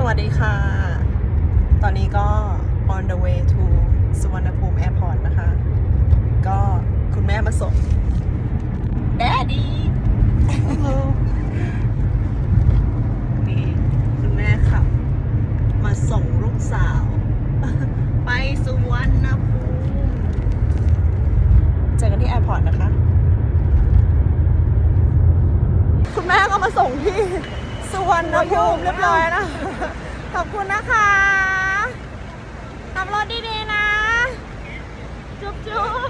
สวัสดีค่ะ ตอนนี้ก็ on the way to สุวรรณภูมิ Airport นะคะ ก็คุณแม่มาส่ง Daddy นี่คุณแม่ขับ มาส่งลูกสาว ไปสุวรรณภูมิเจอกันที่ Airport นะคะ คุณแม่ก็มาส่งที่ สุวรรณภูมิเรียบร้อยนะ ขอบคุณนะคะขับรถดีๆนะ จุ๊บจุ๊บ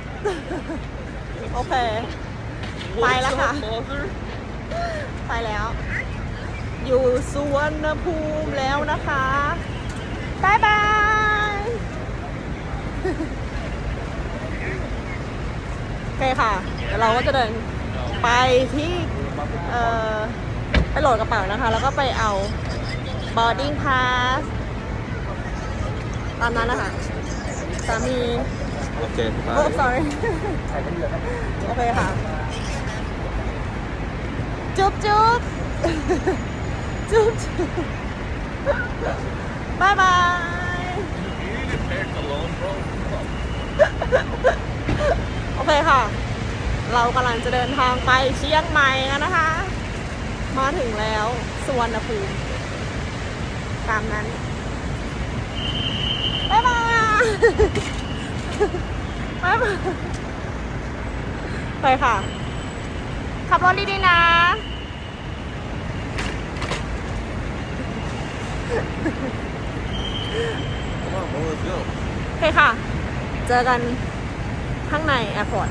โอเค ไปแล้วค่ะ ไปแล้ว อยู่สุวรรณภูมิแล้วนะคะบายบาย โอเคค่ะ เดี๋ยวเราก็จะเดินไปที่ เอ่อ โหลดกระเป๋านะคะ แล้วก็ไปเอา boarding pass ตามนั้นนะคะสามี Okay, โอ้ bye. sorry โอเคค่ะ จุ๊บจุ๊บจุ๊บจุ๊บบายบาย โอเคค่ะ เรากำลังจะเดินทางไปเชียงใหม่กันนะคะ มาถึงแล้วสุวรรณภูมิตามนั้น บ๊ายบาย บ๊ายบาย ไปค่ะ ขับรถดีๆนะ Come on, bro, let's go. โอเคค่ะ เจอกันข้างในแอร์พอร์ต